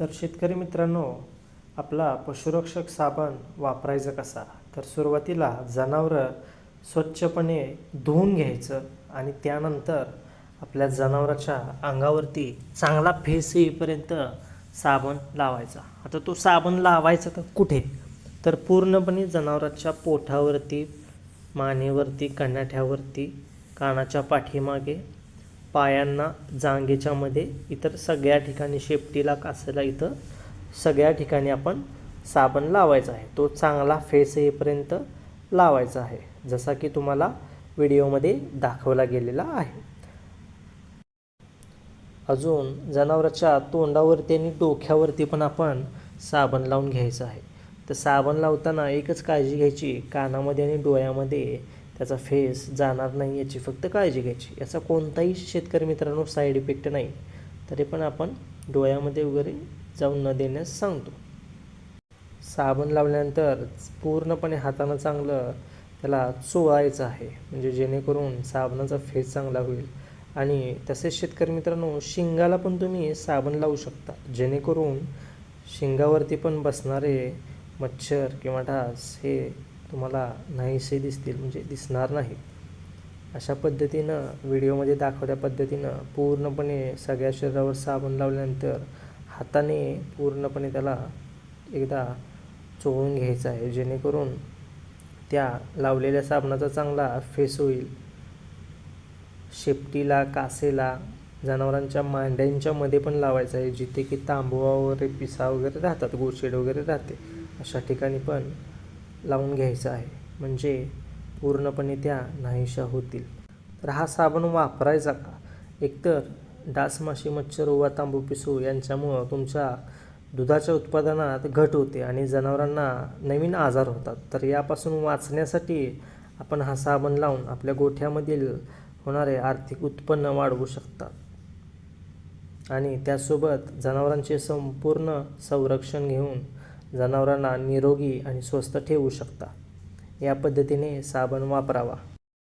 तर शेतकरी मित्रांनो आपला पशुरक्षक साबण वापरायचा कसा? तर सुरुवातीला जनावरं स्वच्छपणे धुवून घ्यायचं आणि त्यानंतर आपल्या जनावराच्या अंगावरती चांगला फेस येईपर्यंत साबण लावायचा. आता तो साबण लावायचा तर कुठे? तर पूर्णपणे जनावराच्या पोठावरती मानेवरती कण्याठ्यावरती कानाच्या पाठीमागे पायांना जांघेच्यामध्ये इतर सगळ्या ठिकाणी शेपटीला कासेला इथं सगळ्या ठिकाणी आपण साबण लावायचा आहे. तो चांगला फेस येईपर्यंत लावायचा आहे जसा की तुम्हाला व्हिडिओमध्ये दाखवला गेलेला आहे. अजून जनावराच्या तोंडावरती आणि डोक्यावरती पण आपण साबण लावून घ्यायचं आहे. तर साबण लावताना एकच काळजी घ्यायची कानामध्ये आणि डोळ्यामध्ये त्याचा फेस जाणार नाही याची फक्त काळजी घ्यायची. याचा कोणताही शेतकरी मित्रांनो साईड इफेक्ट नाही. तरी पण आपण डोळ्यामध्ये वगैरे जाऊन न देण्यास सांगतो. साबण लावल्यानंतर पूर्णपणे हातानं चांगलं त्याला चोळायचं आहे. म्हणजे जेणेकरून साबणाचा फेस चांगला होईल. आणि तसेच शेतकरी मित्रांनो शिंगाला पण तुम्ही साबण लावू शकता. जेणेकरून शिंगावरती पण बसणारे मच्छर किंवा डास हे तुम्हाला नाहीसे दिसतील म्हणजे दिसणार नाही. अशा पद्धतीनं व्हिडिओमध्ये दाखवल्या पद्धतीनं पूर्णपणे सगळ्या शरीरावर साबण लावल्यानंतर हाताने पूर्णपणे त्याला एकदा चोळून घ्यायचं आहे जेणेकरून त्या लावलेल्या साबणाचा चांगला फेस होईल. शेपटीला कासेला जनावरांच्या मांड्यांच्या मध्ये पण लावायचं आहे जिथे की तांबवा वगैरे पिसा वगैरे राहतात गोशेड वगैरे राहते. अशा ठिकाणी पण लावून घ्यायचं आहे. म्हणजे पूर्णपणे त्या नाहीशा होतील. तर हा साबण वापरायचा का? एकतर डास माशी मच्छर वा तांबू पिसू यांच्यामुळं तुमच्या दुधाच्या उत्पादनात घट होते आणि जनावरांना नवीन आजार होतात. तर यापासून वाचण्यासाठी आपण हा साबण लावून आपल्या गोठ्यामधील होणारे आर्थिक उत्पन्न वाढवू शकतात आणि त्यासोबत जनावरांचे संपूर्ण संरक्षण घेऊन जनावरांना निरोगी आणि स्वस्थ ठेवू शकता. या पद्धतीने साबण वापरावा.